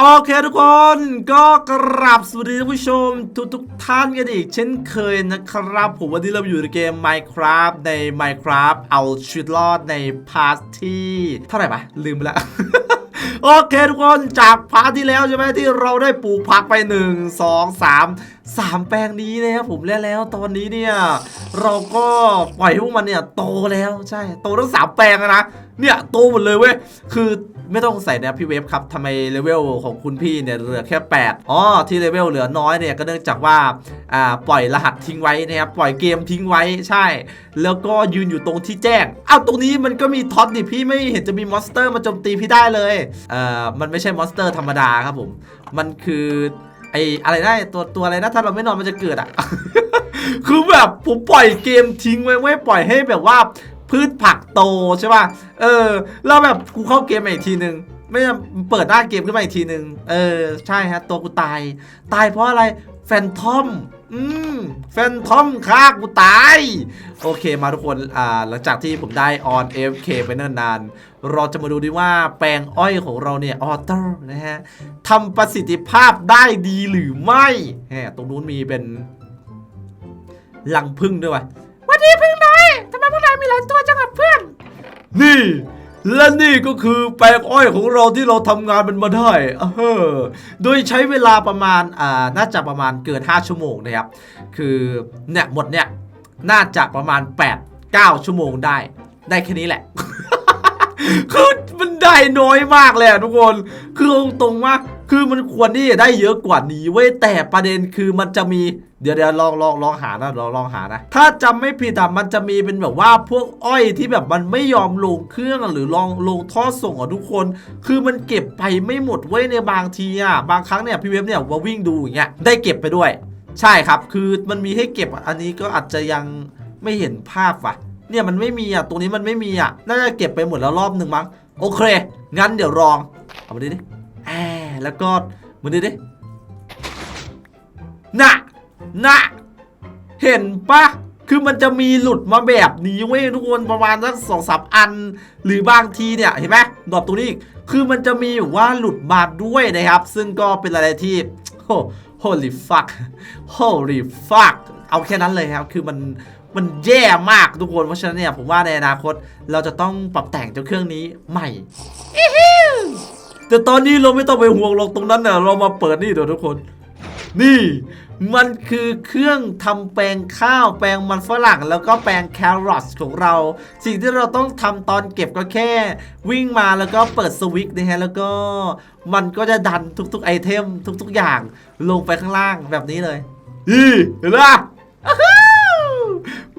โอเคทุกคนก็กราบสวัสดีท่านผู้ชมทุกทุกๆท่านกันอีก เช่นเคยนะครับ ผมวันนี้เราอยู่ในเกม Minecraft ใน Minecraft เอาชีวิตรอดในพาร์ทที่ เท่าไหร่ปะลืมไปแล้วโอเคทุกคนจากพาร์ทที่แล้วใช่ไหมที่เราได้ปลูกผักไป 1 2 3 3 แปลงนี้นะครับผมแล้วแล้วตอนนี้เนี่ยเราก็ปล่อยให้พวกมันเนี่ยโตแล้วใช่โตทั้งสามแปลงนะเนี่ยโตหมดเลยเว้ยคือไม่ต้องใส่นะพี่เวฟครับทำไมเลเวลของคุณพี่เนี่ยเหลือแค่ 8อ๋อที่เลเวลเหลือน้อยเนี่ยก็เนื่องจากว่าอ่าปล่อยรหัสทิ้งไว้นะครับปล่อยเกมทิ้งไว้ใช่ แล้วก็ยืนอยู่ตรงที่แจ้งอ้าวตรงนี้มันก็มีท็อตดิพี่ไม่เห็นจะมีมอนสเตอร์มาโจมตีพี่ได้เลยเอ่อมันไม่ใช่มอนสเตอร์ธรรมดาครับผมมันคือ ไออะไรได้ตัวตัวอะไรนะถ้าเราไม่นอนมันจะเกิดอะ คือแบบผมปล่อยเกมทิ้งไว้ไว้ปล่อยให้แบบว่าพืชผักโตใช่ป่ะ เออ แล้วแบบกูเข้าเกมมาอีกทีนึง ไม่เปิดหน้าเกมขึ้นมาอีกทีนึง เออ ใช่ฮะ ตัวกูตาย ตายเพราะอะไร แฟนทอม อืมแฟนทอมฆ่ากูตาย โอเคมาทุกคนอ่าหลังจากที่ผมได้ออน AFK ไปเนิ่นนานเราจะมาดูดีว่าแปลงอ้อยของเราเนี่ยออเตอร์นะฮะทำประสิทธิภาพได้ดีหรือไม่แหมตรงนู้นมีเป็นลังพึ่งด้วยวะวันนี้พึ่งน้อยทำไมพวกนายมีหลายตัวจังกับเพื่อน นี่ และนี่ก็คือแปลงอ้อยของเราที่เราทำงานมันมาได้เออโดยใช้เวลาประมาณอ่าน่าจะประมาณเกิน 5 ชั่วโมงนะครับ คือเนี่ยหมดเนี่ยน่าจะประมาณ 8 9 ชั่วโมงได้ ได้แค่นี้แหละคือมันได้น้อยมากเลยอะทุกคน คือตรงว่า คือมันควรที่จะได้เยอะกว่านี้เว้ยแต่ประเด็นคือมันจะมีเดี๋ยวเดี๋ยวลองลองลองหานะลองลองหานะ ถ้าจำไม่ผิดอะมันจะมีเป็นแบบว่าพวกอ้อยที่แบบมันไม่ยอมลงเครื่องหรือลองลงท่อส่งอะทุกคน คือมันเก็บไปไม่หมดเว้ยในบางทีอะบางครั้งเนี่ยพี่เว็บเนี่ยว่าวิ่งดูอย่างเงี้ยได้เก็บไปด้วย ใช่ครับ คือมันมีให้เก็บอันนี้ก็อาจจะยังไม่เห็นภาพว่ะ เนี่ยมันไม่มีอะตรงนี้มันไม่มีอะน่าจะเก็บไปหมดแล้วรอบหนึ่งมั้งโอเคงั้นเดี๋ยวลองเอามาดิดิแอ แล้วก็มาดิดิน่ะน่ะเห็นปะคือมันจะมีหลุดมาแบบนี้เว้ยทุกคนประมาณสักสองสามอัน หรือบางทีเนี่ยเห็นไหมดรอปตรงนี้คือมันจะมีว่าหลุดมาด้วยนะครับ ซึ่งก็เป็นอะไรที่โอ้ holy fuck holy fuck เอาแค่นั้นเลยครับ คือมันมันแย่มากทุกคนเพราะฉะนั้นเนี่ยผมว่าในอนาคตเราจะต้องปรับแต่งเจ้าเครื่องนี้ใหม่ แต่ตอนนี้เราไม่ต้องไปห่วงหรอกตรงนั้นเน่ะเรามาเปิดนี่เดี๋ยวทุกคน นี่มันคือเครื่องทำแปลงข้าวแปลงมันฝรั่ง แล้วก็แปลงแครอทของเรา สิ่งที่เราต้องทำตอนเก็บก็แค่ วิ่งมาแล้วก็เปิดสวิตช์นะฮะแล้วก็มันก็จะดันทุกๆไอเทมทุก ๆอย่าง ลงไปข้างล่างแบบนี้เลยอีเห็นปะอ้าว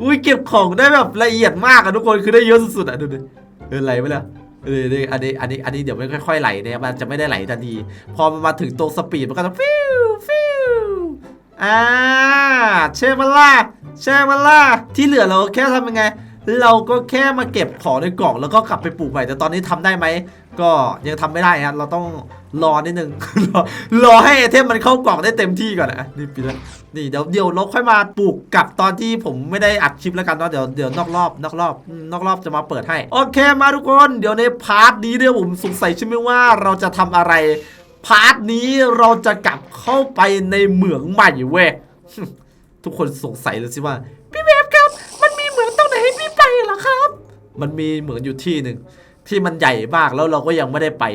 อุ้ยเก็บของได้แบบละเอียดมากอะทุกคนคือได้เยอะสุดๆอะดูดิเออไหลไปแล้ว เอออันนี้อันนี้อันนี้เดี๋ยวไม่ค่อยๆไหลเนี่ยมันจะไม่ได้ไหลทันทีพอมันมาถึงตรงสปีดมันก็จะฟิวฟิวอ่าเช่มาล่าเช่มาล่าที่เหลือเราแค่ทำยังไง เราก็แค่มาเก็บของในกล่องแล้วก็กลับไปปลูกใหม่แต่ตอนนี้ทำได้ไหม ก็ยังทำไม่ได้ครับเราต้องรอนิดนึงรอรอให้ไอเทมมันเข้ากล่องได้เต็มที่ก่อนนะนี่ปีละนี่เดี๋ยวเดี๋ยวเราค่อยมาปลูกกับตอนที่ผมไม่ได้อัดคลิปแล้วกันเนาะเดี๋ยวเดี๋ยวนอกรอบนอกรอบนอกรอบจะมาเปิดให้ โอเคมาทุกคนเดี๋ยวในพาร์ทนี้เนี่ยผมสงสัยใช่ไหมว่าเราจะทำอะไรพาร์ทนี้เราจะกลับเข้าไปในเหมืองใหม่เว้ยทุกคนสงสัยเลยสิว่าพี่เวฟครับ มันมีเหมืองตรงไหนให้พี่ไปเหรอครับ มันมีเหมืองอยู่ที่หนึ่ง ที่มันใหญ่มากแล้วเราก็ยังไม่ได้ไป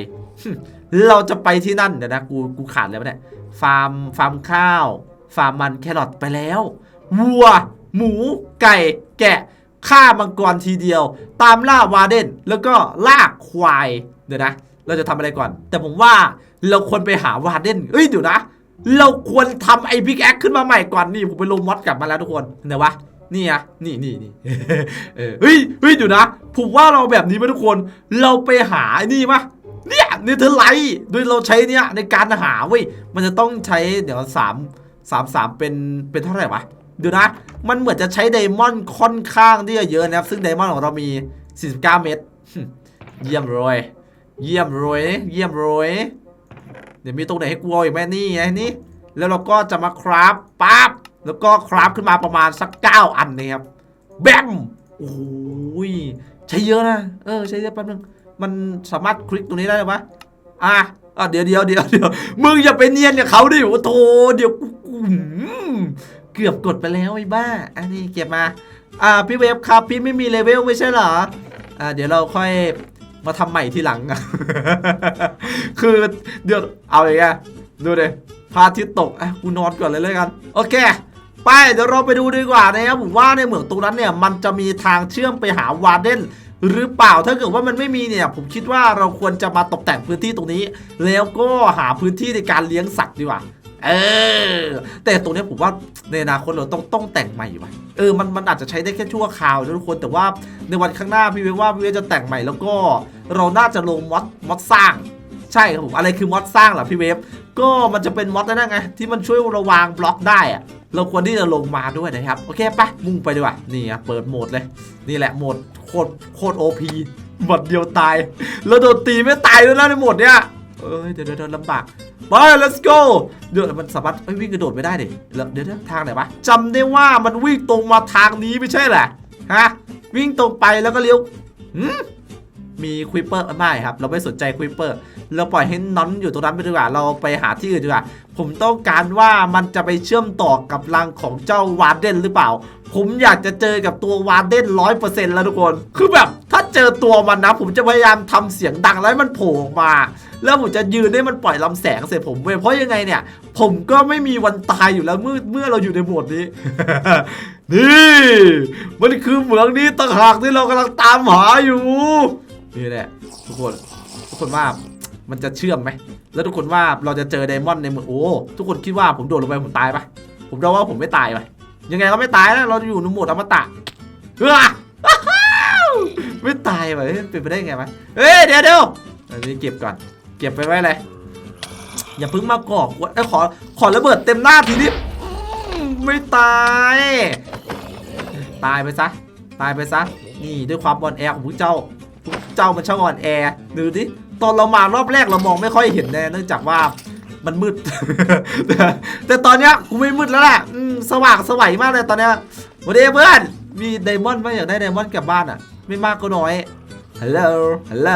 เราจะไปที่นั่นเดี๋ยวนะกูกูขาดแล้วเนี่ยฟาร์มฟาร์มข้าว ฟาร์มมันแครอทไปแล้ววัว หมู ไก่ แกะฆ่ามังกรทีเดียว ตามล่าวาเดนแล้วก็ล่าควายเดี๋ยวนะ เราจะทำอะไรก่อน แต่ผมว่าเราควรไปหาวาเดนเอ้ยเดี๋ยวนะ เราควรทำไอ้พิกแอคขึ้นมาใหม่ก่อนนี่ผมไปลงมอดกลับมาแล้วทุกคนไหนวะ นี่อะนี่นี่นี่เออเฮ้ยเฮ้ยดี๋ยวนะ ผมว่าเราแบบนี้ไหมทุกคน เราไปหาไอ้นี่มะเนี่ยเนเธอร์ไลท์โดยเราใช้เนี่ยในการหาเว้ย มันจะต้องใช้เดี๋ยวสามสามสามเป็นเป็นเท่าไหร่วะดี๋ยวนะ มันเหมือนจะใช้ไดมอนด์ค่อนข้างที่จะเยอะนะครับ ซึ่งไดมอนด์ของเรามี 49 เม็ดเยี่ยมเลยเยี่ยมเลยเยี่ยมเลยเดี๋ยวมีตรงไหนให้กลัวอีกไหมนี่ไงนี่ แล้วเราก็จะมาคราฟปั๊บ แล้วก็คราฟขึ้นมาประมาณสัก 9 อันนะครับแบมโอ้ยใช้เยอะนะเออใช้เยอะแป๊บนึงมันสามารถคลิกตรงนี้ได้ไหมอะอะเดี๋ยวเดี๋ยวเดี๋ยวเดี๋ยวมึงอย่าไปเนียนกับเขาดิโอ้โถเดี๋ยวกูเกือบกดไปแล้วไอ้บ้า อันนี้เก็บมา อ่าพี่เวฟครับพี่ไม่มีเลเวลไม่ใช่เหรอ อ่าเดี๋ยวเราค่อยมาทำใหม่ทีหลัง คือเดี๋ยวเอาอย่างเงี้ยดูเดิพระอาทิตย์ตกอะกูนอนก่อนเลยเลยกัน โอเค ไปเดี๋ยวเราไปดูดีกว่านะครับผมว่าในเหมืองตรงนั้นเนี่ยมันจะมีทางเชื่อมไปหาวาร์เดนหรือเปล่าถ้าเกิดว่ามันไม่มีเนี่ยผมคิดว่าเราควรจะมาตกแต่งพื้นที่ตรงนี้ แล้วก็หาพื้นที่ในการเลี้ยงสัตว์ดีกว่าเออแต่ตรงเนี้ยผมว่าในอนาคตเราต้องต้องแต่งใหม่ว่ะเออมันมันอาจจะใช้ได้แค่ชั่วคราวทุกคนแต่ว่าในวันข้างหน้าพี่เวว่าพี่เวจะแต่งใหม่แล้วก็ เราน่าจะลงมอดมอดสร้าง ใช่ครับผมอะไรคือมอดสร้างล่ะพี่เวฟ ก็มันจะเป็นมอดนั่นไงที่มันช่วยราวางบล็อกได้อะเราควรที่จะลงมาด้วยนะครับ โอเคไปมุ่งไปดีกว่า นี่อะเปิดโหมดเลย นี่แหละโหมดโคตรโคตรโอพีหมดเดียวตาย แล้วโดนตีไม่ตายด้วยนะในโหมดเนี้ยเอ้ยเดี๋ยวเดี๋ยวเดี๋ยวลำบากไป let's go เดี๋ยวมันสามารถวิ่งกระโดดไม่ได้ดิแล้วเดี๋ยวเดี๋ยวทางไหนวะจำได้ว่ามันวิ่งตรงมาทางนี้ไม่ใช่เหรอฮะวิ่งตรงไปแล้วก็เลี้ยวหื มีควิปเปอร์ไม่ครับ เราไม่สนใจควิปเปอร์เราปล่อยให้นอนอยู่ตรงนั้นไปดีกว่า เราไปหาที่อื่นดีกว่า ผมต้องการว่ามันจะไปเชื่อมต่อกับรังของเจ้าวาร์เดนหรือเปล่า ผมอยากจะเจอกับตัววาร์เดนร้อยเปอร์เซ็นต์แล้วทุกคน คือแบบถ้าเจอตัวมันนะ ผมจะพยายามทำเสียงดังแล้วมันโผล่ออกมาแล้วผมจะยืนให้มันปล่อยลำแสงใส่ผมเว้ยเพราะยังไงเนี่ย ผมก็ไม่มีวันตายอยู่แล้วเมื่อเมื่อเราอยู่ในโหมดนี้ นี่ มันคือเหมืองนี้ต่างหากที่เรากำลังตามหาอยู่ นี่แหละทุกคนทุกคนว่ามันจะเชื่อมไหม แล้วทุกคนว่าเราจะเจอไดมอนด์ในเมืองโอ้ทุกคนคิดว่าผมโดดลงไปผมตายปะผมเดาว่าผมไม่ตายปะยังไงก็ไม่ตายนะเราจะอยู่ในโหมดอมตะเฮ้ยไม่ตายปะเป็นไปได้ไงวะเฮ้ยเดี๋ยวเดี๋ยวอันนี้เก็บก่อน เก็บไปไว้เลยอย่าพิ่งมาก่อกวนเอ้ขอขอระเบิดเต็มหน้าทีนี้ไม่ตาย ตายไปซะ ตายไปซะ นี่ด้วยความอ่อนแอร์ของพวกเจ้า เจ้ามันช่างอ่อนแอดูดิตอนเรามารอบแรกเรามองไม่ค่อยเห็นแน่เนื่องจากว่ามันมืด แต่ตอนเนี้ยกูไม่มืดแล้วแหละสว่างสวัยมากเลยตอนเนี้ยวันนี้เพื่อนมีไดมอนด์ไหมอยากได้ไดมอนด์กลับบ้านอะ ไม่มากก็น้อยฮัลโหลฮัลโหล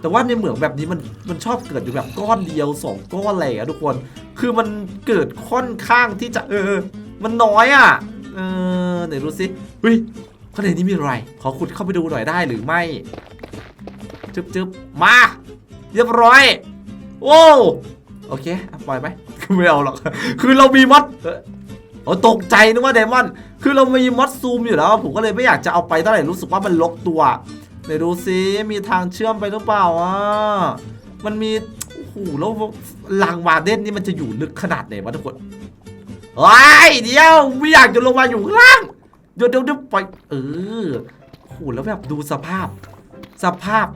แต่ว่าในเหมืองแบบนี้มันมันชอบเกิดอยู่แบบก้อนเดียวสองก้อนอะไรอะทุกคน คือมันเกิดค่อนข้างที่จะเออ มันน้อยอะ เออไหนดูสิเฮ้ย ข้างในนี้มีอะไร ขอขุดเข้าไปดูหน่อยได้หรือไม่ จึ๊บจึ๊บมา เรียบร้อย โอ้โอเคอะปล่อยไหมไม่เอาหรอก คือเรามีมอดเออโอ้ตกใจนึกว่าไดมอน คือเรามีมอดซูมอยู่แล้ว ผมก็เลยไม่อยากจะเอาไปเท่าไหร่รู้สึกว่ามันลกตัวเดี๋ยวดูซิมีทางเชื่อมไปหรือเปล่าอะ มันมีโอ้โหแล้วลังวาเดนนี่มันจะอยู่ลึกขนาดไหนวะทุกคนไอ้เดียวไม่อยากจะลงมาอยู่ข้างล่าง เดี๋ยวเดี๋ยวเดี๋ยวปล่อยเออโอ้โหแล้วแบบดูสภาพ สภาพ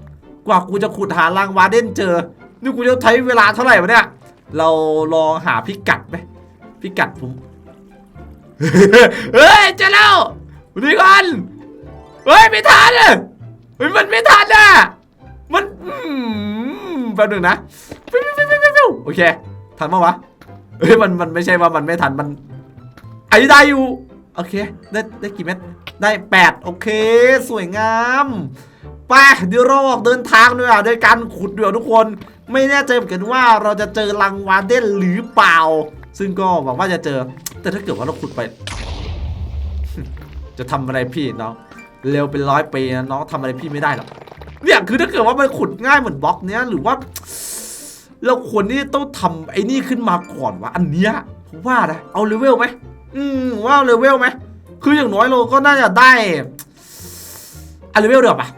กว่ากูจะขุดหารังวาเดนเจอ นี่กูจะใช้เวลาเท่าไหร่วะเนี่ย เราลองหาพิกัดไหมพิกัดผม เฮ้ยเจอแล้วดีก่อนเฮ้ยไม่ทันเลยเฮ้ยมันไม่ทันอะ มันอืมแป๊บหนึงนะโอเค ทันปะวะ เฮ้ยมันมันไม่ใช่ว่ามันไม่ทันมันไอ้ได้อยู่ โอเค ได้ได้กี่เม็ด ได้แปดโอเค สวยงามไปเดี๋ยวเราออกเดินทางด้วยอะโดยการขุดเดี๋ยวทุกคน ไม่แน่ใจเหมือนกันว่าเราจะเจอรังวาเดนหรือเปล่า ซึ่งก็หวังว่าจะเจอ แต่ถ้าเกิดว่าเราขุดไป จะทำอะไรพี่น้อง เร็วเป็นร้อยปีนะน้องทำอะไรพี่ไม่ได้หรอก เนี่ยคือถ้าเกิดว่ามันขุดง่ายเหมือนบล็อกเนี้ยหรือว่า เราควรที่ต้องทำไอ้นี่ขึ้นมาก่อนวะอันเนี้ยผมว่านะเอาเลเวลไหม อืมว่าเอาเลเวลไหมคืออย่างน้อยเราก็น่าจะได้เอเลเวลเดือบอะ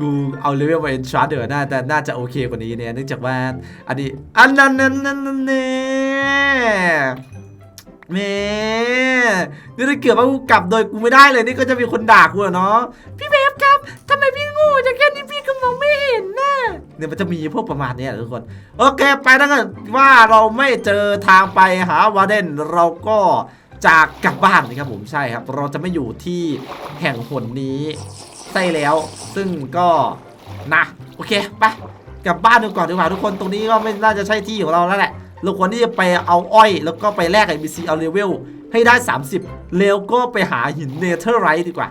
กูเอาเลเวลไปเอนชาร์ดเดือน่าแต่น่าจะโอเคกว่านี้เนี่ยเนื่องจากว่าอันนี้อันนั้นนั้นนั้นเนี่ยแม่นี่ถ้าเกิดว่ากูกลับโดยกูไม่ได้เลยนี่ก็จะมีคนด่ากูเหรอเนาะพี่เบฟครับทำไม เนี่ยมันจะมีพวกประมาณเนี้ยทุกคน โอเคไปถ้าเกิดว่าเราไม่เจอทางไปหาวาเดนเราก็จากกลับบ้านนะครับผมใช่ครับ เราจะไม่อยู่ที่แห่งหนนี้ใช่แล้ว ซึ่งก็นะโอเคไปกลับบ้านดูก่อนดีกว่าทุกคนตรงนี้ก็ไม่น่าจะใช่ที่ของเราแล้วแหละเราควรที่จะไปเอาอ้อย แล้วก็ไปแลกไอบีซีเอาเลเวลให้ได้ 30 แล้วก็ไปหาหินเนเธอร์ไรท์ดีกว่า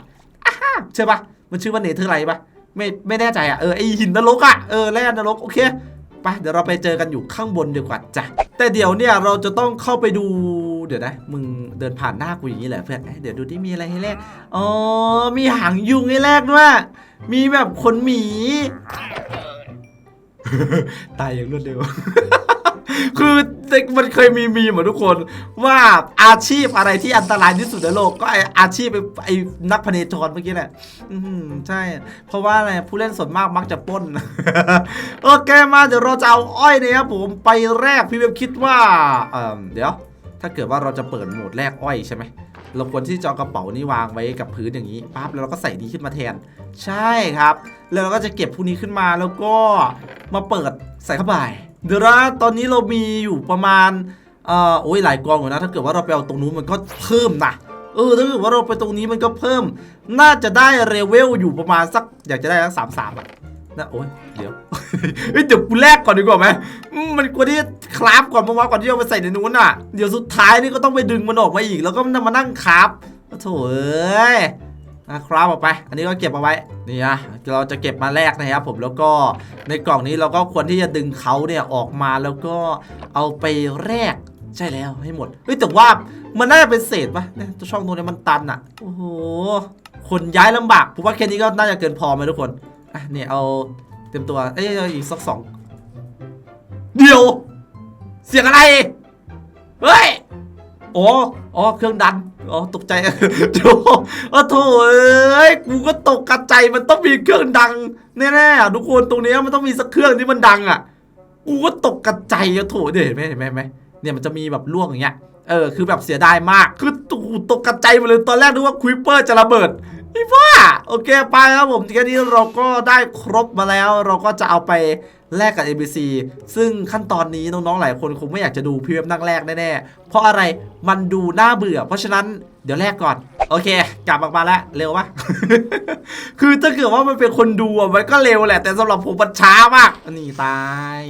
ใช่ปะมันชื่อว่าเนเธอร์ไรท์ปะ ไม่ไม่แน่ใจอะเออไอหินนรกอะเออแร่นรกโอเคไปเดี๋ยวเราไปเจอกันอยู่ข้างบนดีกว่าจ้ะแต่เดี๋ยวเนี่ยเราจะต้องเข้าไปดูเดี๋ยวนะมึงเดินผ่านหน้ากูอย่างนี้เหรอเพื่อนเอ๊ะเดี๋ยวดูที่มีอะไรให้แลกอ๋อมีหางยุงให้แลกด้วยมีแบบขนหมี ตายอย่างรวดเร็ว คือมันเคยมีมีเหมือนทุกคนว่าอาชีพอะไรที่อันตรายที่สุดในโลก ก็ไออาชีพไอไอนักพเนจรเมื่อกี้แหละใช่ เพราะว่าอะไรผู้เล่นส่วนมากมักจะป้น โอเคมาเดี๋ยวเราจะเอาอ้อยเนี่ยครับผมไปแรกพี่เว็บคิดว่าเเดี๋ยว ถ้าเกิดว่าเราจะเปิดโหมดแรกอ้อยใช่ไหมเราควรที่จะเอากระเป๋านี้วางไว้กับพื้นอย่างนี้ปั๊บแล้วเราก็ใส่ดีขึ้นมาแทน ใช่ครับ แล้วเราก็จะเก็บพวกนี้ขึ้นมาแล้วก็มาเปิดใส่เข้าไป เดี๋ยวนะตอนนี้เรามีอยู่ประมาณเอ่อโอ้ยหลายกองอยู่นะ ถ้าเกิดว่าเราไปเอาตรงนู้นมันก็เพิ่มนะเออถ้าเกิดว่าเราไปตรงนี้มันก็เพิ่ม น่าจะได้เรเวลอยู่ประมาณสัก อยากจะได้สักสามสามอะนะโอ้ยเดี๋ยวเฮ้ยเดี๋ยวกูแลกก่อนดีกว่าไหมมันควรที่คราฟก่อนเมื่าก่อนที่จะเอาไปใส่ในนู้นอะ เดี๋ยวสุดท้ายนี่ก็ต้องไปดึงมันออกมาอีก แล้วก็มานั่งคราฟโอ้โถเอ้ย อะคราฟออกไป อันนี้ก็เก็บเอาไว้ นี่นะเราจะเก็บมาแลกนะครับผมแล้วก็ในกล่องนี้เราก็ควรที่จะดึงเขาเนี่ยออกมาแล้วก็เอาไปแลกใช่แล้วให้หมด เฮ้ยแต่ว่ามันน่าจะเป็นเศษปะเนี่ยช่องตรงนี้มันตันอะโอ้โหคนย้ายลำบากผมว่าแค่นี้ก็น่าจะเกินพอไหมทุกคนอะเนี่ยเอาเต็มตัว เอ้ยอีกสักสองเดียว เสียงอะไร เฮ้ย อ๋ออ๋อเครื่องดันอ๋อตกใจโถ่โอ้โถเอ้ยกูก็ตกกระใจมันต้องมีเครื่องดังแน่ๆทุกคนตรงนี้มันต้องมีสักเครื่องที่มันดังอะกูก็ตกกระใจอะโถเดี๋ยวเห็นไหมเห็นไหมเนไหมเนี่ยมันจะมีแบบล่วงอย่างเงี้ยเออคือแบบเสียดายมากคือตูตกกระใจไปเลยตอนแรกนึกว่าควิปเปอร์จะระเบิดอีบ้าโอเคไปครับผมแค่นี้เราก็ได้ครบมาแล้ว เราก็จะเอาไป แลกกับ ABC ซึ่งขั้นตอนนี้น้องๆหลายคนคงไม่อยากจะดูพีเอ็มนั่งแรกแน่ๆ เพราะอะไรมันดูน่าเบื่อ เพราะฉะนั้นเดี๋ยวแลกก่อน โอเค กลับมาแล้วเร็วปะคือถ้าเกิดว่ามันเป็นคนดูมันก็เร็วแหละ แต่สำหรับผมมันช้ามากนี่ตาย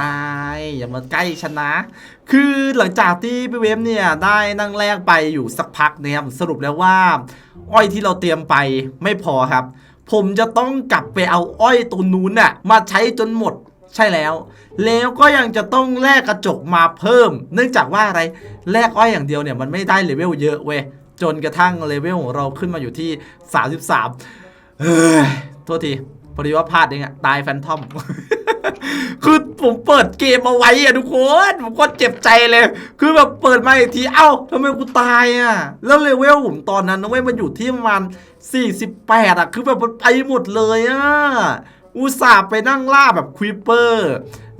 ตายอย่ามาใกล้ฉันนะ คือหลังจากที่พี่เวฟเนี่ยได้นั่งแรกไปอยู่สักพักนะครับสรุปแล้วว่า อ้อยที่เราเตรียมไปไม่พอครับ ผมจะต้องกลับไปเอาอ้อยตัวนู้นน่ะมาใช้จนหมดใช่แล้ว แล้วก็ยังจะต้องแลกกระจกมาเพิ่ม เนื่องจากว่าอะไรแลกอ้อยอย่างเดียวเนี่ยมันไม่ได้เลเวลเยอะเว้ยจนกระทั่งเลเวลของเราขึ้นมาอยู่ที่ 33เฮ้ยโทษทีพอดีว่าพลาดเองอะตายแฟนทอม คือผมเปิดเกมเอาไว้อะทุกคน ผมก็เจ็บใจเลย คือแบบเปิดมาอีกที เอ้าทำไมกูตายอะแล้วเลเวลผมตอนนั้นนะเว้ยมันอยู่ที่ประมาณ48อะคือแบบมันไปหมดเลยอะอุตส่าห์ไปนั่งล่าแบบควิปเปอร์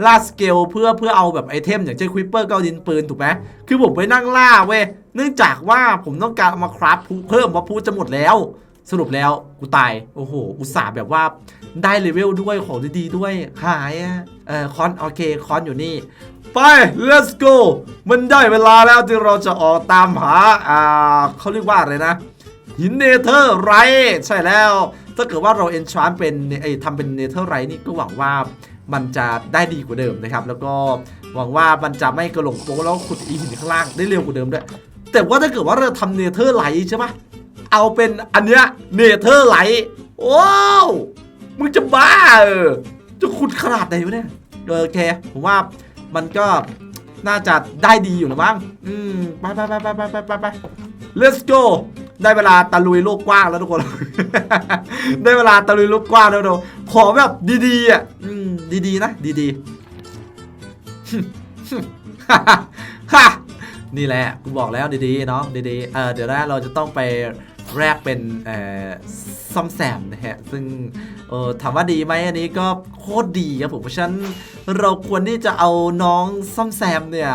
ล่าสเกลเพื่อเพื่อเอาแบบไอเทม อย่างเช่นควิปเปอร์ก็ดินปืนถูกไหมคือผมไปนั่งล่าเว้ยเนื่องจากว่าผมต้องการเอามาคราฟเพิ่มเพราะพูจะหมดแล้ว สรุปแล้วกูตาย โอ้โห อุตส่าห์แบบว่า ได้เลเวลด้วยของดีๆด้วยหายอะเออคอนโอเคคอนอยู่นี่ไป let's go มันได้เวลาแล้วที่เราจะออกตามหา อ่าเขาเรียกว่าอะไรนะ หินเนเธอร์ไรท์ใช่แล้ว ถ้าเกิดว่าเราเอนชานเป็นไอ้ทำเป็นเนเธอร์ไรท์นี่ก็หวังว่ามันจะได้ดีกว่าเดิมนะครับ แล้วก็หวังว่ามันจะไม่กระหลงโป๊แล้วขุดอีหินข้างล่างได้เร็วกว่าเดิมด้วย แต่ว่าถ้าเกิดว่าเราทำเนเธอร์ไลท์ใช่ปะเอาเป็นอันเนี้ยเนเธอร์ไลท์โอ้ว มึงจะบ้าเออจะขุดขนาดไหนวะเนี่ยโอเคผมว่ามันก็น่าจะได้ดีอยู่นะบ้างอืมไปไปไปไปไปไปไป let's go ได้เวลาตะลุยโลกกว้างแล้วทุกคน ได้เวลาตะลุยโลกกว้างแล้วทุกคนขอแบบดีๆอะอืมดีๆนะดีๆฮึฮึฮ่านี่แหละกูบอกแล้วดีๆเนาะดีๆเออเดี๋ยวแรกเราจะต้องไป แรกเป็นเอ่อซ่อมแซมนะฮะ ซึ่งถามว่าดีไหมอันนี้ก็โคตรดีครับผมเพราะฉะนั้นเราควรที่จะเอาน้องซ่อมแซมเนี่ย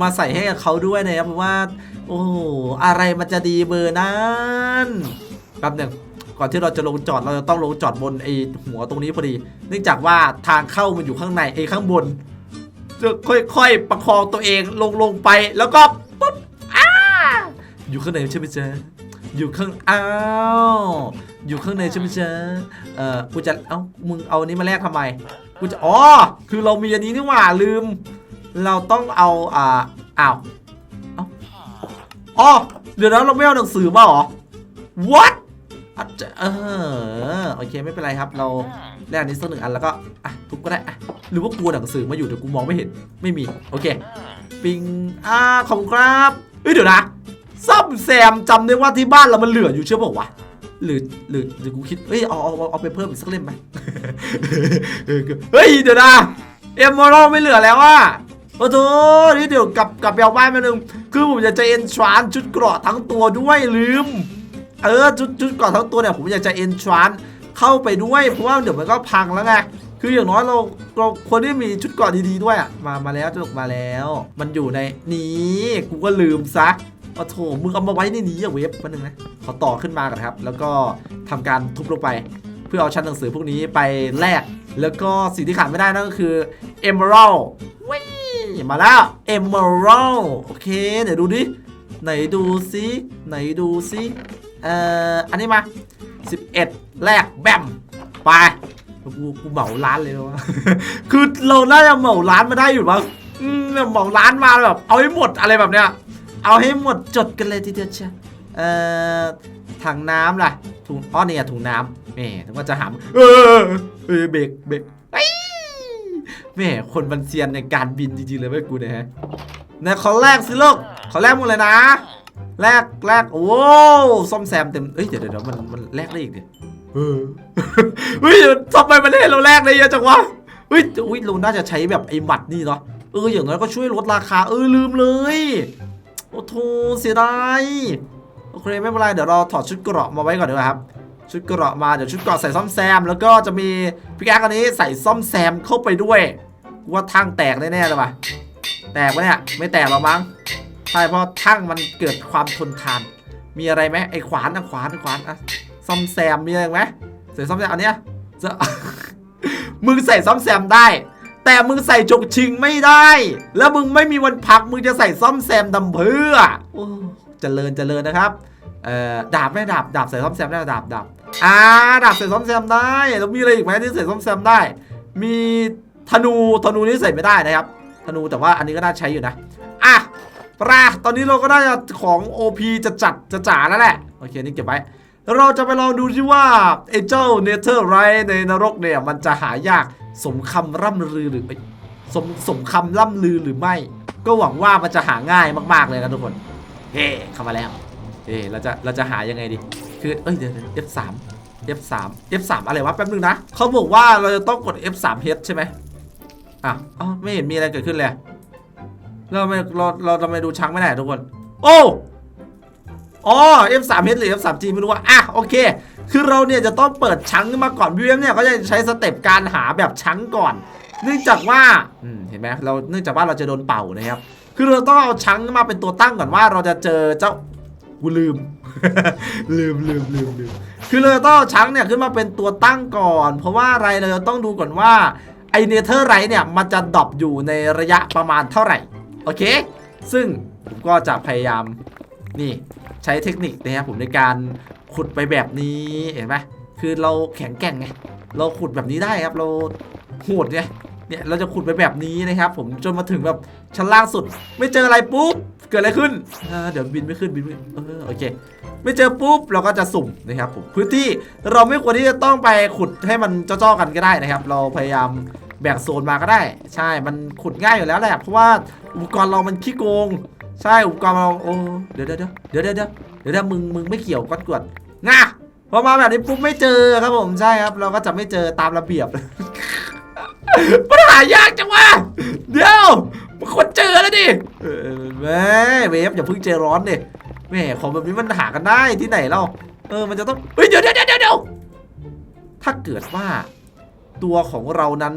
มาใส่ให้กับเขาด้วยนะครับเพราะว่า โอ้อะไรมันจะดีเบอร์นั้นแป๊บหนึ่งก่อนที่เราจะลงจอดเราจะต้องลงจอดบนไอหัวตรงนี้พอดี เนื่องจากว่าทางเข้ามันอยู่ข้างในไอข้างบนจะค่อยๆประคองตัวเองลงลงไปแล้วก็ปุ๊บอ้าอยู่ข้างในใช่ไหมจ๊ะ อยู่ข้างอ้าวอยู่ข้างในใช่ไหมจ๊ะเออกูจะเอ้ามึงเอาอันนี้มาแลกทำไมกูจะอ๋อคือเรามีอันนี้นี่หว่าลืม เราต้องเอาอ่าอ้าวเอ้าอ๋อเดี๋ยวนะเราไม่เอาหนังสือมาเหรอ what อาจจะเออโอเคไม่เป็นไรครับ เราแลกอันนี้สักหนึ่งอันแล้วก็อะทุบก็ได้อะหรือว่ากูเอาหนังสือมาอยู่แต่กูมองไม่เห็นไม่มีโอเค ปิงอ่าขอบคุณครับเอ้ยเดี๋ยวนะ ซ่อมแซมจำได้ว่าที่บ้านเรามันเหลืออยู่ใช่ป่าวะหรือหรือหรือกูคิดเอ้ยเอาเอาเอาเอาไปเพิ่มอีกสักเล่มไหมเฮ้ยเดี๋ยวนะเอ็มมอรัลไม่เหลือแล้วอะโอ้โหนี่เดี๋ยวกลับกลับไปเอาบ้านมาหนึ่งคือผมอยากจะเอ็นทรานชุดเกราะทั้งตัวด้วยลืม เออชุดชุดเกราะทั้งตัวเนี่ยผมอยากจะเอ็นทรานเข้าไปด้วยเพราะว่าเดี๋ยวมันก็พังแล้วไงคืออย่างน้อยเราเราคนที่มีชุดเกราะดีๆด้วยอะมามาแล้วจะกมาแล้ว มันอยู่ในนี้กูก็ลืมซะ โอ้โถมึงเอามาไว้ในนี้อะเว็บมันหนึ่งนะ ขอต่อขึ้นมากันครับ แล้วก็ทำการทุบลงไป เพื่อเอาชั้นหนังสือพวกนี้ไปแลก แล้วก็สิ่งที่ขาดไม่ได้นั่นก็คือ Emerald ว้ยมาแล้ว Emerald โอเค เดี๋ยวดูดิ ไหนดูซิไหนดูซิเอ่อ อันนี้มา 11 แลกแบมไปกูกูเหมาร้านเลยวะคือเราน่าจะเหมาร้านมาได้อยู่มั้งอืมเหมาร้านมาแบบ เอาให้หมดอะไรแบบเนี้ย เอาให้หมดจดกันเลยทีเดียวเชียวเอ่อถังน้ำล่ะถุงอ้อเนี่ยถุงน้ำแม่ถึงว่าจะหามเออเออเบรกเบรกแม่คนบันเซียนในการบินจริงๆเลยเว้ยกูเนี่ยฮะนะขอแรกสิลูกขอแรกหมดเลยนะแรกแรกโอ้ซ่อมแซมเต็มเอ้ยเดี๋ยวเดี๋ยวมันมันแรกได้อีกดิเออเฮ้ยทำไมมันให้เราแรกได้เยอะจังวะเฮ้ยอุ้ยเราน่าจะใช้แบบไอ้หมัดนี่เนาะเอออย่างน้อยก็ช่วยลดราคาเออลืมเลย อ้โถเสียดายโอเคไม่เป็นไรเดี๋ยวเราถอดชุดเกราะมาไว้ก่อนดีกว่าครับ ชุดเกราะมาเดี๋ยวชุดเกราะใส่ซ่อมแซม แล้วก็จะมีพิกแอคอันนี้ใส่ซ่อมแซมเข้าไปด้วยว่าทั้งแตกแน่ๆเลยว่ะแตกปะเนี่ยไม่แตกหรอมั้งใช่เพราะทั้งมันเกิดความทนทาน มีอะไรไหมไอ้ขวานนะขวานขวานอะซ่อมแซมมีอะไรไหมใส่ซ่อมแซมอันเนี้ยจะมึงใส่ซ่อมแซมได้ แต่มึงใส่จกชิงไม่ได้ แล้วมึงไม่มีวันพักมึงจะใส่ซ่อมแซมดำเพื่อโอ้เจริญเจริญนะครับเอ่อดาบไม่ดาบดาบใส่ซ่อมแซมได้ดาบดาบอ่าดาบใส่ซ่อมแซมได้แล้วมีอะไรอีกไหมที่ใส่ซ่อมแซมได้ มีธนูธนูนี่ใส่ไม่ได้นะครับ ธนูแต่ว่าอันนี้ก็น่าใช้อยู่นะอะปราตอนนี้เราก็ได้ของ OP จะจัดจะจ๋าแล้วแหละ โอเค นี่เก็บไว้ เราจะไปลองดูที่ว่าไอ้เจ้าเนเธอร์ไรในนรกเนี่ย มันจะหายาก สมคำร่ำลือหรือไม่สมสมคำล่ำลือหรือไม่ ก็หวังว่ามันจะหาง่ายมาก ๆ เลยนะทุกคน เฮ้เข้ามาแล้วเฮ้เราจะเราจะหายังไงดี คือเอ้ยเดี๋ยวเดี๋ยว F3 F3 F3 อะไรวะแป๊บนึงนะเขาบอกว่าเราจะต้องกด F3H ใช่ไหมอะอ๋อไม่เห็นมีอะไรเกิดขึ้นเลยเราไม่เราเราทำไมดูช้างไม่ได้ทุกคน โอ้อ๋อ F3H หรือ F3G ไม่รู้ว่าอะโอเค คือเราเนี่ยจะต้องเปิดชั้งขึ้นมาก่อน BM เนี่ยก็จะใช้สเต็ปการหาแบบชั้งก่อน เนื่องจากว่าเห็นไหมเราเนื่องจากว่าเราจะโดนเป่านะครับ คือเราต้องเอาชั้งมาเป็นตัวตั้งก่อนว่าเราจะเจอเจ้ากูลืม ลืมลืมลืมลืมคือเราจะต้องเอาชั้งเนี่ยขึ้นมาเป็นตัวตั้งก่อน เพราะว่าอะไรเราจะต้องดูก่อนว่าไอเนเธอร์ไรเนี่ยมันจะดรอปอยู่ในระยะประมาณเท่าไหร่โอเค ซึ่งผมก็จะพยายามนี่ใช้เทคนิคนะครับผมในการ ขุดไปแบบนี้เห็นไหมคือเราแข็งแกร่งไงเราขุดแบบนี้ได้ครับเราโหดไงเนี่ยเราจะขุดไปแบบนี้นะครับ ผมจนมาถึงแบบชั้นล่างสุด ไม่เจออะไรปุ๊บเกิดอะไรขึ้นเเดี๋ยวบินไม่ขึ้นบินไม่เออโอเค ไม่เจอปุ๊บเราก็จะสุ่มนะครับผมพื้นที่เราไม่ควรที่จะต้องไปขุดให้มันจ้อๆกันก็ได้นะครับ เราพยายามแบ่งโซนมาก็ได้ ใช่มันขุดง่ายอยู่แล้วแหละเพราะว่าอุปกรณ์เรามันขี้โกง ใช่อุปกรณ์เราโอ้เดี๋ยวเดี๋ยวเดี๋ยวเดี๋ยวเดี๋ยวเดี๋ยวเดี๋ยวมึงมึงไม่เกี่ยวก้อนกวด งะพอมาแบบนี้ปุ๊บไม่เจอครับผมใช่ครับ เราก็จะไม่เจอตามระเบียบปัญหายากจังวะเดี๋ยวมันควรเจอแล้วดิแม่เวฟอย่าเพิ่งเจอร้อนดิแม่ของแบบนี้มันหากันได้ที่ไหนเราเออมันจะต้องเฮ้ยเดี๋ยวเดี๋ยวเดี๋ยวเดี๋ยวถ้าเกิดว่า ตัวของเรานั้น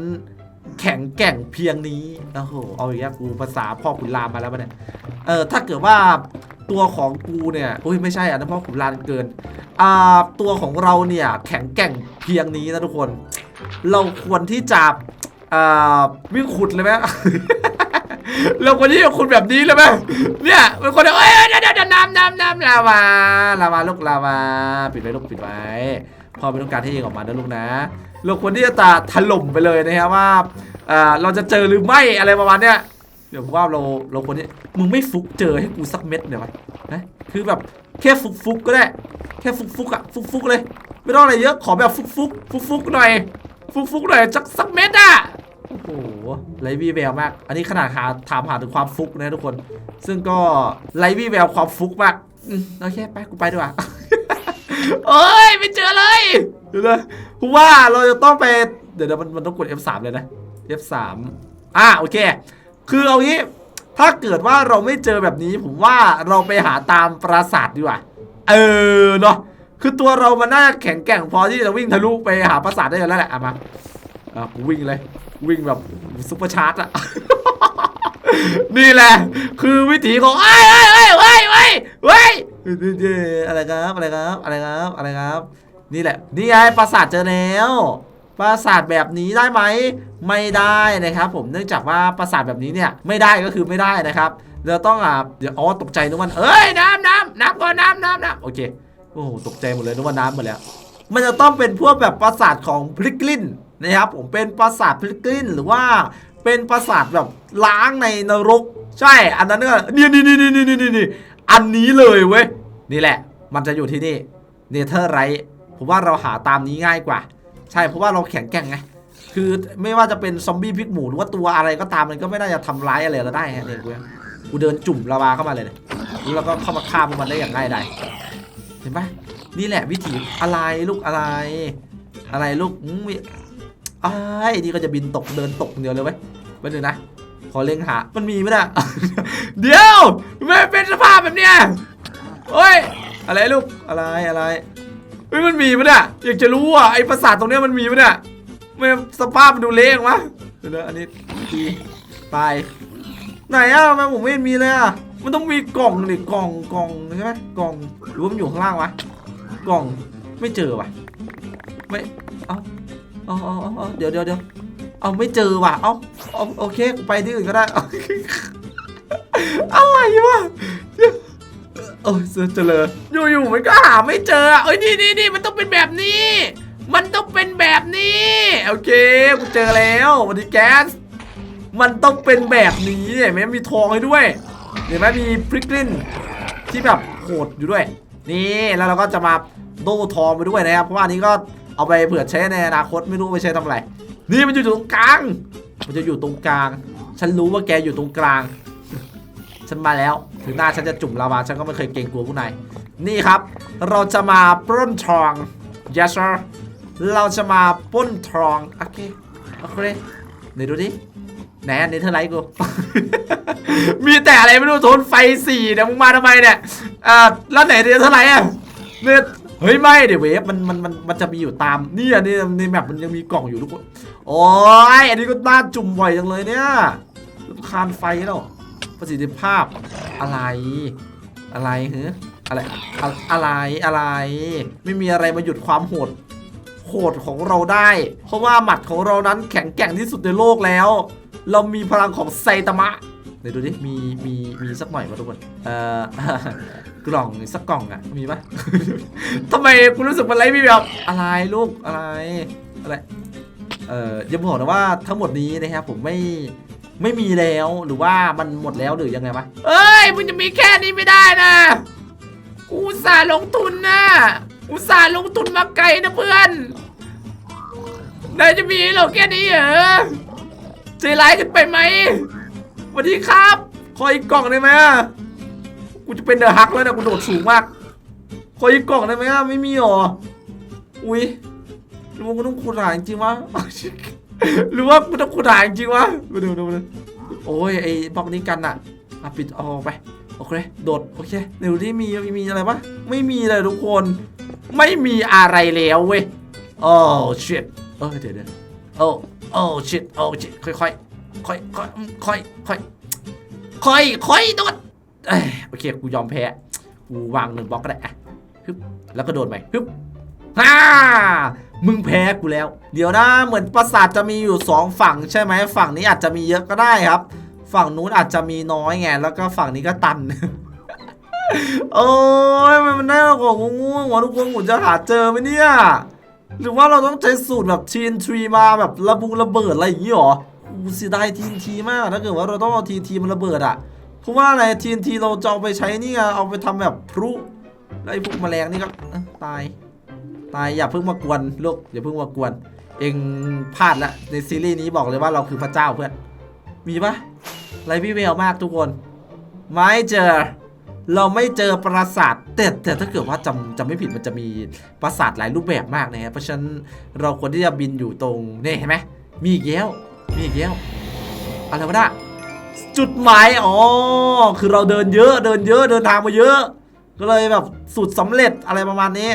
แข็งแกร่งเพียงนี้โอ้โหเอาอย่างเงี้ยกูภาษาพ่อขุนรามมาแล้วปะเนี่ยเออถ้าเกิดว่า ตัวของกูเนี่ยอุ้ยไม่ใช่อะนะเพราะขุนรามเกินอ่าตัวของเราเนี่ยแข็งแกร่งเพียงนี้นะทุกคน เราควรที่จะอ่าวิ่งขุดเลยไหมเราควรที่จะขุดแบบนี้เลยไหมเนี่ยมันควรจะเอ้ยเดี๋ยเดี๋ยวเดี๋ยวน้ำน้ำน้ำลาวาลาวาลูกลาวาปิดไว้ลูกปิดไว้พ่อไม่ต้องการให้ยิงออกมานะลูกนะ เราควรที่จะตาถล่มไปเลยนะครับว่าอ่าเราจะเจอหรือไม่อะไรประมาณเนี้ย เดี๋ยวผมว่าเราเราควรที่มึงไม่ฟุกเจอให้กูสักเม็ดเดี๋ยวะนะคือแบบแค่ฟุกฟุกก็ได้ แค่ฟุกฟุกอะฟุกฟุกเลย ไม่ต้องอะไรเยอะขอแบบฟุกฟุกฟุกฟุกหน่อยฟุกฟุกหน่อยสักสักเม็ดอะโอ้โหไรวีแววมาก อันนี้ขนาดหาถามหาถึงความฟุกนะทุกคน ซึ่งก็ไรวีแววความฟุกมากโอเคไปกูไปดีกว่าเอ้ยไม่เจอเลยเดี๋ยวนะผมว่าเราจะต้องไปเดี๋ยวเดี๋ยวมันมันต้องกด F3 เลยนะ F3 อะโอเค คือเอางี้ถ้าเกิดว่าเราไม่เจอแบบนี้ ผมว่าเราไปหาตามปราสาทดีกว่า เออเนาะคือตัวเรามันน่าแข็งแกร่งพอที่จะวิ่งทะลุไปหาปราสาทได้แล้วแหละอะมาอะกูวิ่งเลยวิ่งแบบซุปเปอร์ชาร์จอะนี่แหละ คือวิถีของเอ้ยเอ้ยเอ้ยเอ้ยเอ้ยเอ้เอ้ยอะไรครับอะไรครับอะไรครับอะไรครับ นี่แหละ นี่ไงปราสาทเจอแล้ว ปราสาทแบบนี้ได้ไหมไม่ได้นะครับ ผมเนื่องจากว่าปราสาทแบบนี้เนี่ยไม่ได้ก็คือไม่ได้นะครับเราต้องอะเดี๋ยวอ๋อตกใจนึกว่าเอ้ยน้ำน้ำน้ำก่อนน้ำน้ำน้ำโอเคโอ้โหตกใจหมดเลยนึกว่าน้ำหมดแล้ว มันจะต้องเป็นพวกแบบปราสาทของพลิกลินนะครับผมเป็นปราสาทพลิกลินหรือว่าเป็นปราสาทแบบล้างในนรก ใช่ อันนั้นก็นี่นี่นี่นี่นี่นี่นี่อันนี้เลยเว้ยนี่แหละ มันจะอยู่ที่นี่เนเธอร์ไรท์ผมว่าเราหาตามนี้ง่ายกว่า ใช่เพราะว่าเราแข็งแกร่งไงคือไม่ว่าจะเป็นซอมบี้พริกหมูหรือว่าตัวอะไรก็ตามมันก็ไม่น่าจะทำร้ายอะไรเราได้ฮะเนี่ยกูกูเดินจุ่มลาวาเข้ามาเลยเนี่ยแล้วก็เข้ามาฆ่าพวกมันได้อย่างง่ายดายเห็นปะนี่แหละวิถีอะไรลูกอะไร อะไรลูกอืมมีอ้นี่ก็จะบินตกเดินตกเดียวเลยเว้ยไปหนึ่งนะขอเล็งหา มันมีไหมน่ะเดี๋ยวไม่เป็นสภาพแบบเนี้ยเฮ้ยอะไรลูกอะไรอะไร เฮ้ยมันมีปะเนี่ยอยากจะรู้อะไอ้ปราสาทตรงเนี้ยมันมีปะเนี่ยไม่สภาพมันดูเละวะเดี๋ยวนะอันนี้ดีไปไหนอะทำไมผมไม่เห็นมีเลยอะมันต้องมีกล่องดิกล่องกล่องใช่ไหมกล่องหรือว่ามันอยู่ข้างล่างวะกล่องไม่เจอวะไม่เอาเอาเอาเอาเอาเดี๋ยวเดี๋ยวเดี๋ยวเอาไม่เจอว่ะเอาเอาโอเคไปที่อื่นก็ได้ อะไรวะ เออเจอเจริญอยู่ๆมันก็หาไม่เจอเอ้ยนี่นี่นี่มันต้องเป็นแบบนี้ มันต้องเป็นแบบนี้ โอเคกูเจอแล้ววันนี้แก๊สมันต้องเป็นแบบนี้เห็นไหมมีทองให้ด้วยเห็นไหมมีพริกลินที่แบบโหดอยู่ด้วย นี่แล้วเราก็จะมาโดทองไปด้วยนะครับเพราะว่านนี้ก็เอาไปเผื่อใช้ในอนาคตไม่รู้ไปใช้ทำอะไรนี่มันอยู่ตรงกลาง มันจะอยู่ตรงกลาง ฉันรู้ว่าแกอยู่ตรงกลาง ฉันมาแล้ว ถึงหน้าฉันจะจุ่มลาวาฉันก็ไม่เคยเกรงกลัวผู้นายนี่ครับ เราจะมาปล้นทอง yes sir เราจะมาปล้นทองโอเคโอเคไหนดูดิไหนอันนี้เธอไลค์กู มีแต่อะไรไม่รู้โทนไฟสี่เนี่ยมึงมาทำไมเนี่ยอ่าแล้วไหนเดี๋ยวเท่าไหร่อะเนี่ยเฮ้ยไม่เดี๋ยวเวฟมันมันมันมันจะมีอยู่ตามนี่อันนี้ในแมปมันยังมีกล่องอยู่ทุกคนโอ้ยอันนี้ก็น่าจุ่มบ่อยจังเลยเนี่ยคานไฟแล้ว ประสิทธิภาพอะไร อะไรเหรออะไรอะไรอะไร ไม่มีอะไรมาหยุดความโหดโหดของเราได้ เพราะว่าหมัดของเรานั้นแข็งแกร่งที่สุดในโลกแล้ว เรามีพลังของไซตามะเดี๋ยวดูดิมีมีมีสักหน่อยป่ะทุกคนเอ่อกล่องสักกล่องอะมีปะทำไมกูรู้สึกมันไรไม่แบบอะไรลูกอะไรอะไรเอ่ออย่าบอกนะว่าทั้งหมดนี้นะครับผมไม่ ไม่มีแล้วหรือว่ามันหมดแล้วหรือยังไงวะเอ้ยมึงจะมีแค่นี้ไม่ได้นะกูสาลงทุนนะอุตส่าห์ลงทุนมาไกลนะเพื่อนนายจะมีเหราแค่นี้เหรอใจร้ายกันไปไหมสวัสดีครับ ขออีกกล่องได้ไหมอะกูจะเป็นเดอะฮักแล้วนะกูโดดสูงมาก ขออีกกล่องได้ไหมอะไม่มีหรอ อุ้ยหรือว่ากูต้องขุดหาจริงวะ หรือว่ากูต้องขุดหายจริงวะมาดูดูดูโอ้ยไอ้บล็อกนี้กันอะอะปิดเอาออกไปโอเคโดดโอเคเดี๋ยวที่มีมีมีอะไรปะไม่มีเลยทุกคน ไม่มีอะไรแล้วเว้ยโอ้ชิตเออเดี๋ยวเดี๋ยวโอ้โอ้ชิตโอ้ชิตค่อยค่อยค่อยค่อยค่อยค่อยค่อยค่อยโดดเอ้ยโอเคกูยอมแพ้กูวางหนึ่งบล็อกก็ได้อะฮึบแล้วก็โดดใหม่ฮึบฮ่า มึงแพ้กูแล้ว เดี๋ยวนะเหมือนปราสาทจะมีอยู่สองฝั่งใช่ไหมฝั่งนี้อาจจะมีเยอะก็ได้ครับ ฝั่งนู้นอาจจะมีน้อยไงแล้วก็ฝั่งนี้ก็ตัน โอ้ยมันมันน่าของง่วงๆวะทุกคนผมจะหาเจอไหมเนี่ยหรือว่าเราต้องใช้สูตรแบบ TNT มาแบบระบุระเบิดอะไรอย่างงี้หรอกูเสียดาย TNT มากถ้าเกิดว่าเราต้องเอา TNT มันระเบิดอะเพราะว่าอะไร TNT เราจะเอาไปใช้นี่ไงเอาไปทำแบบพลุแล้วไอ้พวกแมลงนี่ก็ตาย นายอย่าเพิ่งมากวนลูกอย่าเพิ่งมากวน เองพลาดละในซีรีส์นี้บอกเลยว่าเราคือพระเจ้าเพื่อน มีปะไรพี่เวลมากทุกคน ไม่เจอ เราไม่เจอปราสาทแต่แต่ถ้าเกิดว่าจำจำไม่ผิดมันจะมีปราสาทหลายรูปแบบมากนะฮะเพราะฉะนั้นเราควรที่จะบินอยู่ตรงนี่เห็นไหมมีอีกแล้วมีอีกแล้วอะไรวะน่ะจุดหมายอ๋อคือเราเดินเยอะเดินเยอะเดินทางมาเยอะ ก็เลยแบบสุดสำเร็จอะไรประมาณนี้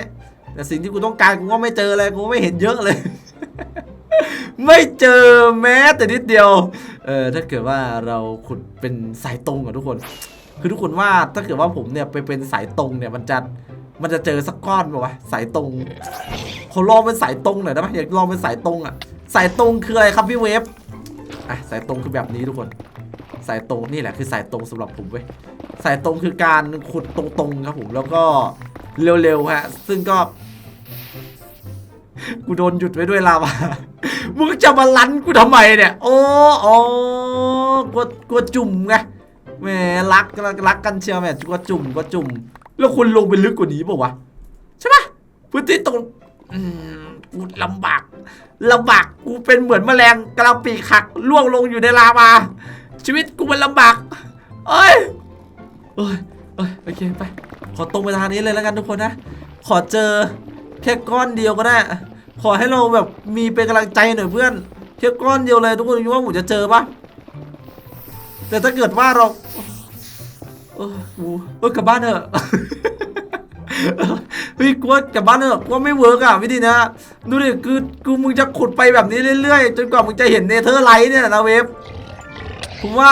แต่สิ่งที่กูต้องการกูก็ไม่เจอเลยกูไม่เห็นเยอะเลย ไม่เจอแม้แต่นิดเดียว เออถ้าเกิดว่าเราขุดเป็นสายตรงอะทุกคน คือทุกคนว่าถ้าเกิดว่าผมเนี่ยไปเป็นสายตรงเนี่ยมันจะมันจะเจอสักก้อนป่าวะสายตรงขอลองเป็นสายตรงหน่อยได้ไหมอยากลองเป็นสายตรงอะสายตรงคืออะไรครับพี่เวฟอะสายตรงคือแบบนี้ทุกคน สายตรงนี่แหละคือสายตรงสำหรับผมเว้ยสายตรงคือการขุดตรงๆครับผมแล้วก็เร็วๆฮะซึ่งก็ กูโดนหยุดไว้ด้วยลาวามึงจะมาลันกูทำไมเนี่ย โอ้โอ้กลัวกลัวจุ่มไงแหมรักรักรักกันเชียวแหมกลัวจุ่มกลัวจุ่ม แล้วคุณลงไปลึกกว่านี้เปล่าวะใช่ปะพื้นที่ตรงอืมกูลำบากลำบากกูเป็นเหมือนแมลงกำลังปีกหักล่วงลงอยู่ในลาวา ชีวิตกูมันลำบากเอ้ยเอ้ยเอ้ยโอเคไป ขอตรงไปทางนี้เลยแล้วกันทุกคนนะ ขอเจอแค่ก้อนเดียวก็ได้ ขอให้เราแบบมีเป็นกำลังใจหน่อยเพื่อนแค่ก้อนเดียวเลยทุกคนคิดว่าผมจะเจอปะแต่ถ้าเกิดว่าเราเออกูเออกลับบ้านเถอะเฮ้ยกูว่ากลับบ้านเถอะกูว่าไม่เวิร์กอะวิธีนี้ยดูดิคือกูมึงจะขุดไปแบบนี้เรื่อยๆ จนกว่ามึงจะเห็นเนเธอร์ไลท์เนี่ยนะเวฟผมว่า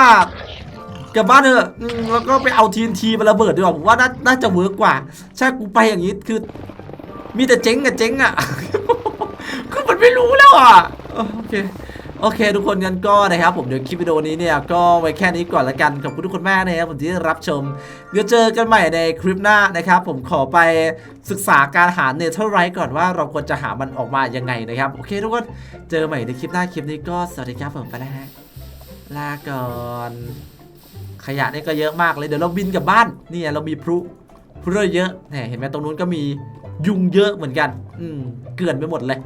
กลับบ้านเถอะแล้วก็ไปเอาทีนทีมาระเบิดดีกว่าผมว่าน่าน่าจะเวิร์กกว่าใช่กูไปอย่างนี้คือ มีแต่เจ๊งอะเจ๊งอะ มันไม่รู้แล้วอะโอเคโอเค ทุกคนกันก็นะครับผมเดี๋ยวคลิปวิดีโอนี้เนี่ยก็ไว้แค่นี้ก่อนละกันขอบคุณทุกคนมากนะครับผมที่รับชม เดี๋ยวเจอกันใหม่ในคลิปหน้านะครับผมขอไปศึกษาการหาเนเธอร์ไรท์ก่อนว่าเราควรจะหามันออกมายังไงนะครับโอเคทุกคนเจอใหม่ในคลิปหน้าคลิปนี้ก็สวัสดีครับผมไปแล้วฮะลาก่อนขยะนี่ก็เยอะมากเลยเดี๋ยวเราบินกลับบ้านนี่เรามีพลุพลุเยอะแหมเห็นไหมตรงนู้นก็มียุงเยอะเหมือนกัน อืมเกลื่อนไปหมดเลย